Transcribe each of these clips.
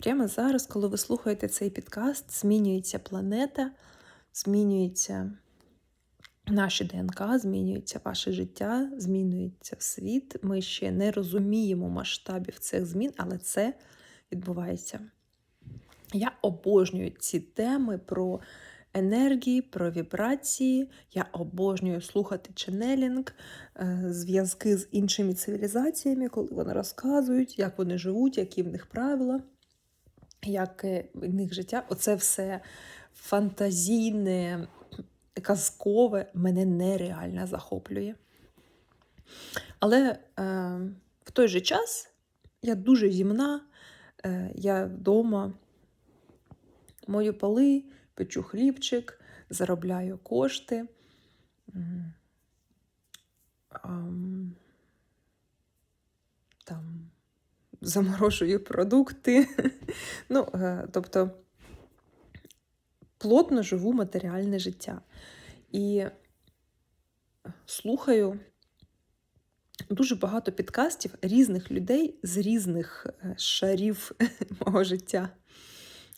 прямо зараз, коли ви слухаєте цей підкаст, змінюється планета, змінюється наші ДНК, змінюється ваше життя, змінюється світ. Ми ще не розуміємо масштабів цих змін, але це відбувається. Я обожнюю ці теми про енергії, про вібрації. Я обожнюю слухати ченелінг, е, зв'язки з іншими цивілізаціями, коли вони розказують, як вони живуть, які в них правила, як е, в них життя. Оце все фантазійне, казкове мене нереально захоплює. Але е, в той же час я дуже зімна, е, я вдома мою поли, печу хлібчик, заробляю кошти. Там заморожую продукти. Ну, е, тобто плотно живу матеріальне життя. І слухаю дуже багато підкастів різних людей з різних е, шарів мого життя.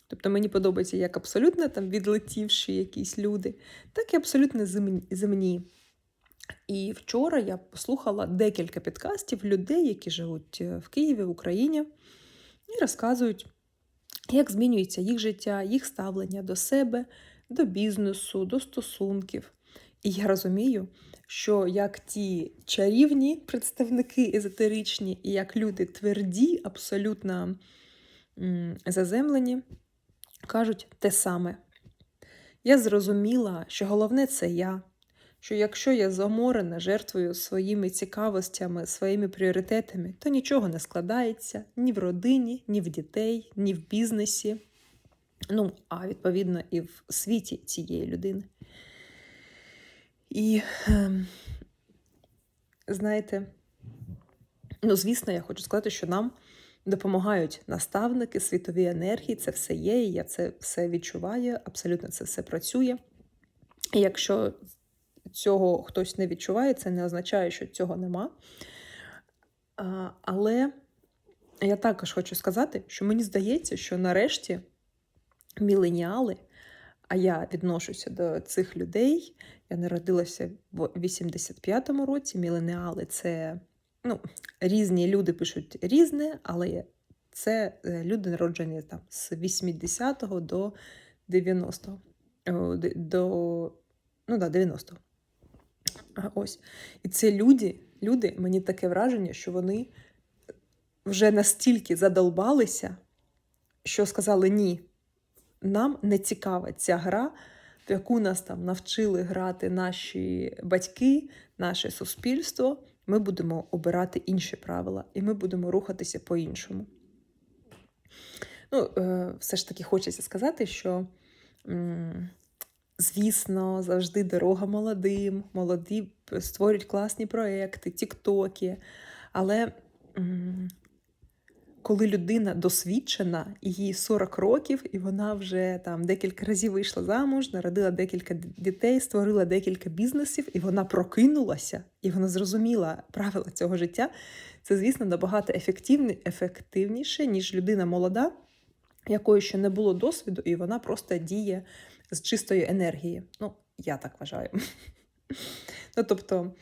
Тобто мені подобається як абсолютно там відлетівші якісь люди, так і абсолютно земні- земні. І вчора я послухала декілька підкастів людей, які живуть е, в Києві, в Україні, і розказують, як змінюється їх життя, їх ставлення до себе, до бізнесу, до стосунків. І я розумію, що як ті чарівні представники езотеричні, і як люди тверді, абсолютно заземлені, кажуть те саме. Я зрозуміла, що головне це я, що якщо я заморена жертвою своїми цікавостями, своїми пріоритетами, то нічого не складається ні в родині, ні в дітей, ні в бізнесі. Ну, а відповідно, і в світі цієї людини. І ем, знаєте, ну, звісно, я хочу сказати, що нам допомагають наставники, світові енергії, це все є, і я це все відчуваю, абсолютно це все працює. І якщо цього хтось не відчуває, це не означає, що цього нема. Але я також хочу сказати, що мені здається, що нарешті міленіали, а я відношуся до цих людей. Я народилася в 85-му році. Міленіали це ну, різні люди пишуть різне, але це е, люди народжені там з 80-го до 90-го. До, ну да, 90-го. Ось. І це люди, люди, мені таке враження, що вони вже настільки задолбалися, що сказали ні, нам не цікава ця гра, в яку нас там навчили грати наші батьки, наше суспільство. Ми будемо обирати інші правила, і ми будемо рухатися по-іншому. Ну, е, все ж таки хочеться сказати, що, звісно, завжди дорога молодим, молоді створюють класні проекти, тіктоки. Але коли людина досвідчена, їй 40 років, і вона вже там декілька разів вийшла замуж, народила декілька дітей, створила декілька бізнесів, і вона прокинулася, і вона зрозуміла правила цього життя. Це, звісно, набагато ефективніше, ніж людина молода, якої ще не було досвіду, і вона просто діє з чистої енергії. Ну, я так вважаю. Ну, тобто,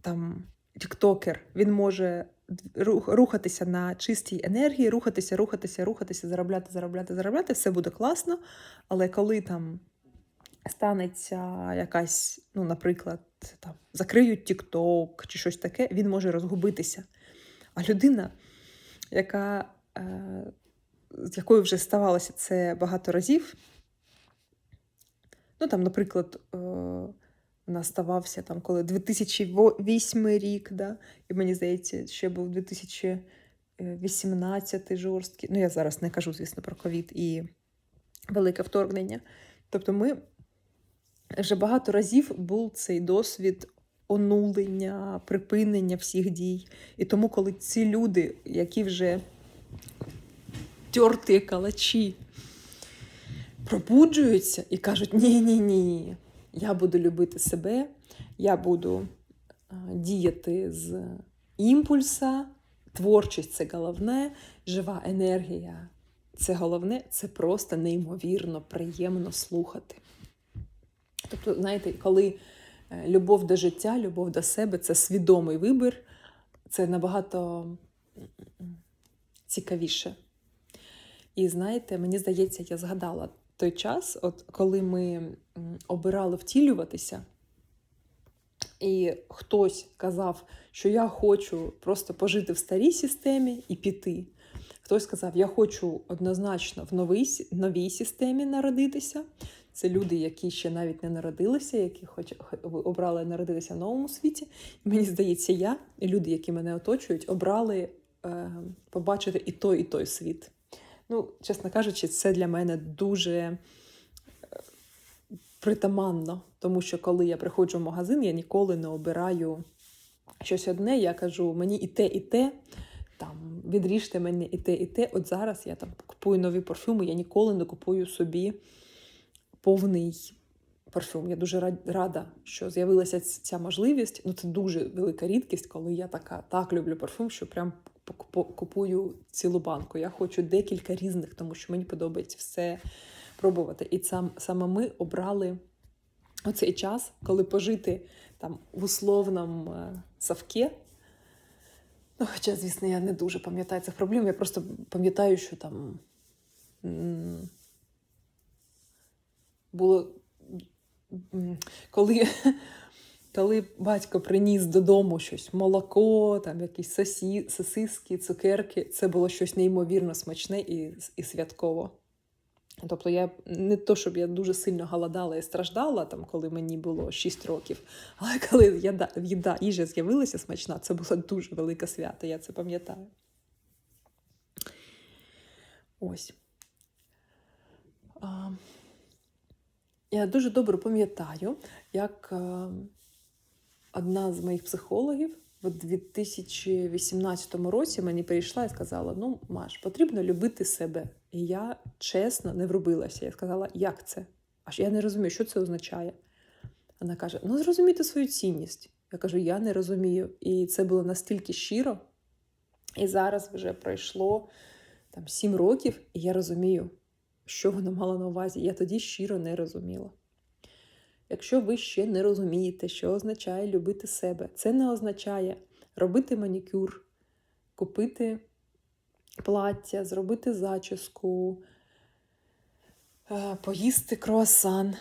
там тіктокер, він може рухатися на чистій енергії, рухатися, рухатися, рухатися, заробляти, заробляти, заробляти, все буде класно. Але коли там станеться якась, ну, наприклад, там, закриють тікток чи щось таке, він може розгубитися. А людина, яка, е, з якою вже ставалося це багато разів, ну там, наприклад, е, у нас ставався там, коли 2008 рік, да? і мені здається, ще був 2018 жорсткий. Ну, я зараз не кажу, звісно, про ковід і велике вторгнення. Тобто, ми вже багато разів був цей досвід онулення, припинення всіх дій. І тому, коли ці люди, які вже терті калачі, пробуджуються і кажуть: ні, ні, ні, я буду любити себе, я буду діяти з імпульса, творчість це головне, жива енергія це головне, це просто неймовірно приємно слухати. Тобто, знаєте, коли е, любов до життя, любов до себе це свідомий вибір, це набагато цікавіше. І знаєте, мені здається, я згадала той час, от коли ми обирали втілюватися, і хтось казав, що я хочу просто пожити в старій системі і піти. Хтось сказав, я хочу однозначно в новій, новій системі народитися. Це люди, які ще навіть не народилися, які хоч обрали народитися в новому світі. І мені здається, я і люди, які мене оточують, обрали е, побачити і той, і той світ. Ну, чесно кажучи, це для мене дуже е, притаманно, тому що коли я приходжу в магазин, я ніколи не обираю щось одне. Я кажу, мені і те, і те. Там відріжте мене і те, і те. От зараз я там купую нові парфюми, я ніколи не купую собі повний парфюм. Я дуже рада, що з'явилася ця можливість. Ну, це дуже велика рідкість, коли я така так люблю парфюм, що прям купую цілу банку. Я хочу декілька різних, тому що мені подобається все пробувати. І сам, саме ми обрали оцей час, коли пожити там в условному е, савке. Ну, Хоча, звісно, я не дуже пам'ятаю цих проблем. Я просто пам'ятаю, що там було коли коли батько приніс додому щось молоко, там якісь сосі, сосиски, цукерки, це було щось неймовірно смачне і і святково. Тобто я не то, щоб я дуже сильно голодала і страждала, там, коли мені було 6 років, але коли їда, їда їжа з'явилася смачна, це було дуже велике свято, я це пам'ятаю. Ось. А, Я дуже добре пам'ятаю, як а, одна з моїх психологів в 2018 році мені прийшла і сказала: Ну, Маш, потрібно любити себе. І я чесно не врубилася. Я сказала, як це? Аж я не розумію, що це означає. Вона каже: Ну, зрозумійте свою цінність. Я кажу, я не розумію. І це було настільки щиро. І зараз вже пройшло там сім років, і я розумію, що вона мала на увазі. Я тоді щиро не розуміла. Якщо ви ще не розумієте, що означає любити себе, це не означає робити манікюр, купити плаття, зробити зачіску, е, поїсти круасан, е,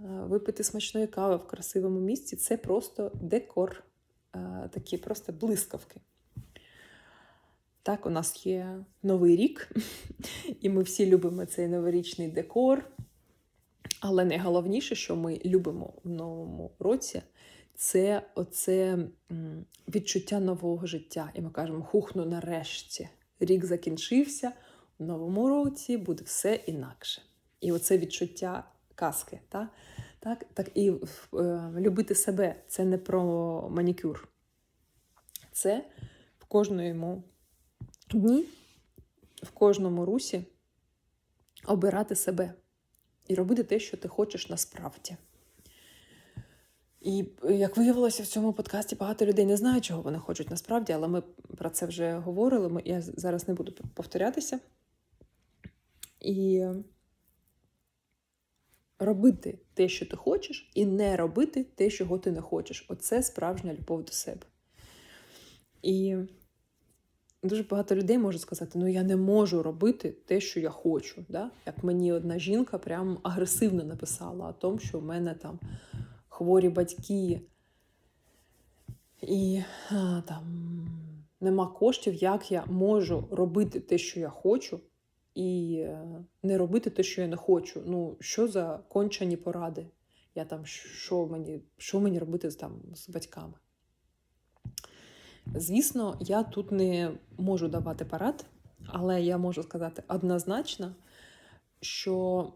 випити смачної кави в красивому місці це просто декор, е, такі просто блискавки. Так, у нас є Новий рік, і ми всі любимо цей новорічний декор. Але найголовніше, що ми любимо в новому році, це оце відчуття нового життя. І ми кажемо, хух, ну нарешті рік закінчився, в новому році буде все інакше. І оце відчуття казки. Так, так, так і е, любити себе це не про манікюр. Це в кожному дні, в кожному русі обирати себе і робити те, що ти хочеш насправді. І як виявилося в цьому подкасті, багато людей не знають, чого вони хочуть насправді, але ми про це вже говорили. Я зараз не буду повторятися. І робити те, що ти хочеш, і не робити те, чого ти не хочеш. Оце справжня любов до себе. І дуже багато людей можуть сказати: ну я не можу робити те, що я хочу. Да? Як мені одна жінка прям агресивно написала о тому, що в мене там хворі батьки, і а, там нема коштів, як я можу робити те, що я хочу, і е, не робити те, що я не хочу. Ну, що за кончені поради? Я там, Що мені що мені робити там, з батьками? Звісно, я тут не можу давати парад, але я можу сказати однозначно, що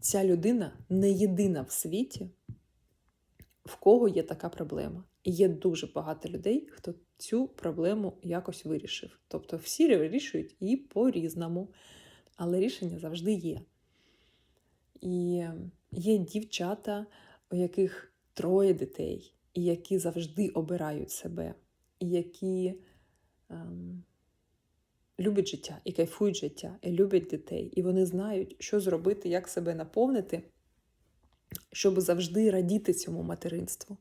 ця людина не єдина в світі, в кого є така проблема. І є дуже багато людей, хто цю проблему якось вирішив. Тобто всі вирішують і по-різному, але рішення завжди є. І є дівчата, у яких троє дітей, і які завжди обирають себе, і які ем, любить життя і кайфують життя, і люблять дітей, і вони знають, що зробити, як себе наповнити, щоб завжди радіти цьому материнству.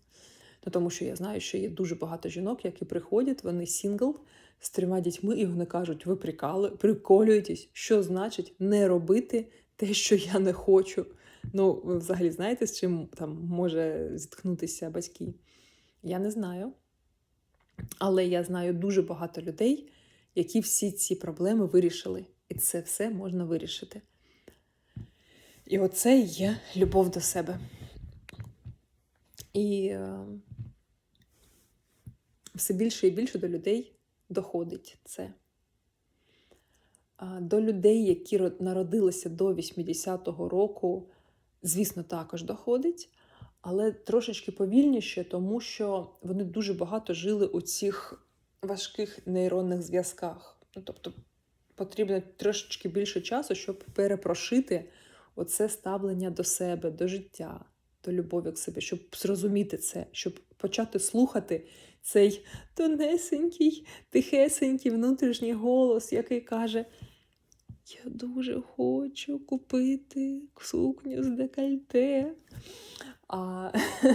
Ну, Тому що я знаю, що є дуже багато жінок, які приходять, вони сінгл з трьома дітьми, і вони кажуть, ви прикали, приколюєтесь, що значить не робити те, що я не хочу. Ну, ви взагалі знаєте, з чим там може зіткнутися батьки? Я не знаю. Але я знаю дуже багато людей, які всі ці проблеми вирішили. І це все можна вирішити. І оце є любов до себе. І е, все більше і більше до людей доходить це. До людей, які народилися до 80-го року, звісно, також доходить, але трошечки повільніше, тому що вони дуже багато жили у цих важких нейронних зв'язках. Ну, Тобто потрібно трошечки більше часу, щоб перепрошити оце ставлення до себе, до життя, до любові к собі, щоб зрозуміти це, щоб почати слухати цей тонесенький, тихесенький внутрішній голос, який каже: Я дуже хочу купити сукню з декольте. А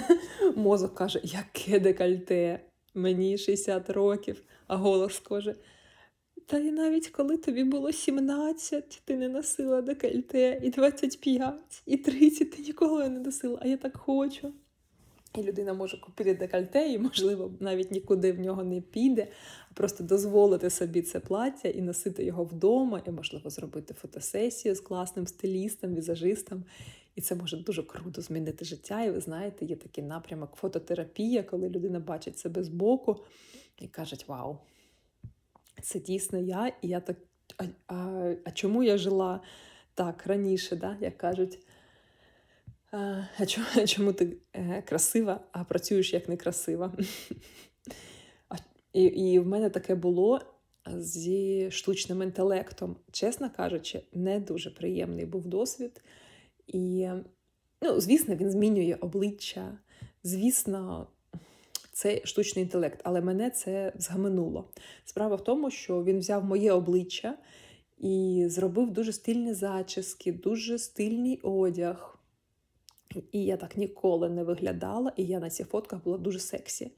мозок каже, яке декольте? Мені 60 років, а голос каже, та і навіть коли тобі було 17, ти не носила декольте, і 25, і 30 ти ніколи не носила, а я так хочу. І людина може купити декольте, і, можливо, навіть нікуди в нього не піде, а просто дозволити собі це плаття і носити його вдома, і, можливо, зробити фотосесію з класним стилістом, візажистом. І це може дуже круто змінити життя. І ви знаєте, є такий напрямок фототерапія, коли людина бачить себе збоку і каже: Вау, це дійсно я, і я так. А, а, а чому я жила так раніше, да? як кажуть? А чому, ти е, красива, а працюєш як некрасива? І і в мене таке було зі штучним інтелектом. Чесно кажучи, не дуже приємний був досвід. І, ну, звісно, він змінює обличчя. Звісно, це штучний інтелект, але мене це згаминуло. Справа в тому, що він взяв моє обличчя і зробив дуже стильні зачіски, дуже стильний одяг. І я так ніколи не виглядала, і я на цих фотках була дуже сексі.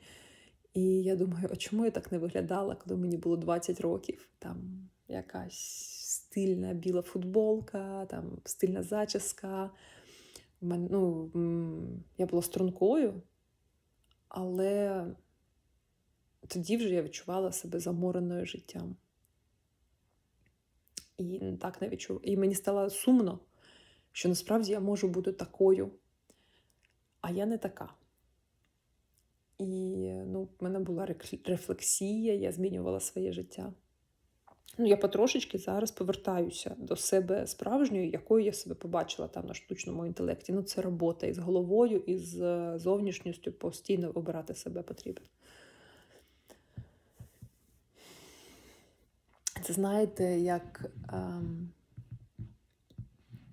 І я думаю, а чому я так не виглядала, коли мені було 20 років? Там якась стильна біла футболка, там стильна зачіска. Ну, Я була стрункою, але тоді вже я відчувала себе замореною життям. І так не відчув. І мені стало сумно, що насправді я можу бути такою, а я не така. І ну, в мене була рефлексія, я змінювала своє життя. Ну, Я потрошечки зараз повертаюся до себе справжньої, якою я себе побачила там на штучному інтелекті. Ну, це робота із головою, із зовнішністю постійно обирати себе потрібно. Це знаєте, як. Ем...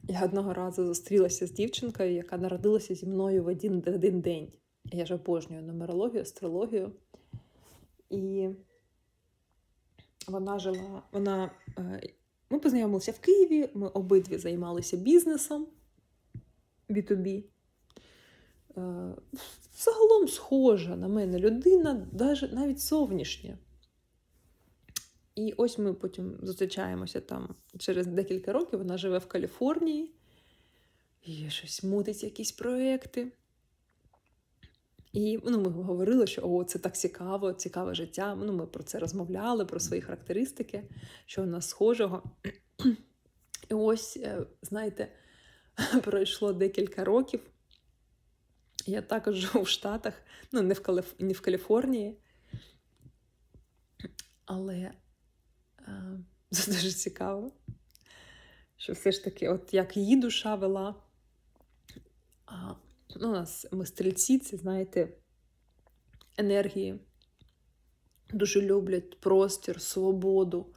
Я одного разу зустрілася з дівчинкою, яка народилася зі мною в один, в один день. Я ж обожнюю нумерологію, астрологію. І вона жила, вона, е, ми познайомилися в Києві, ми обидві займалися бізнесом B2B. Е, загалом схожа на мене людина, навіть зовнішня. І ось ми потім зустрічаємося там через декілька років. Вона живе в Каліфорнії, і щось мутить якісь проекти. І ну, ми говорили, що о, це так цікаво, цікаве життя. Ну, Ми про це розмовляли, про свої характеристики, що у нас схожого. І ось, е, знаєте, пройшло декілька років. Я також живу в Штатах, ну, не в, Калиф... не в Каліфорнії. Але це дуже цікаво, що все ж таки, от як її душа вела. А, ну, У нас ми стрільці, це, знаєте, енергії дуже люблять простір, свободу.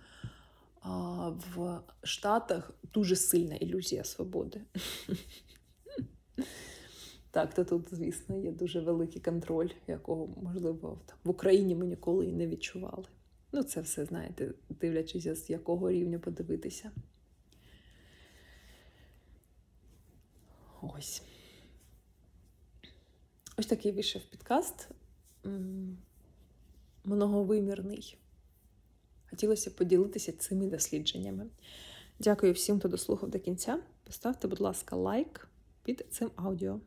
А В Штатах дуже сильна ілюзія свободи. Так, то тут, звісно, є дуже великий контроль, якого, можливо, в Україні ми ніколи і не відчували. Ну, це все, знаєте, дивлячись, з якого рівня подивитися. Ось. Ось такий вийшов підкаст. Многовимірний. Хотілося поділитися цими дослідженнями. Дякую всім, хто дослухав до кінця. Поставте, будь ласка, лайк під цим аудіо.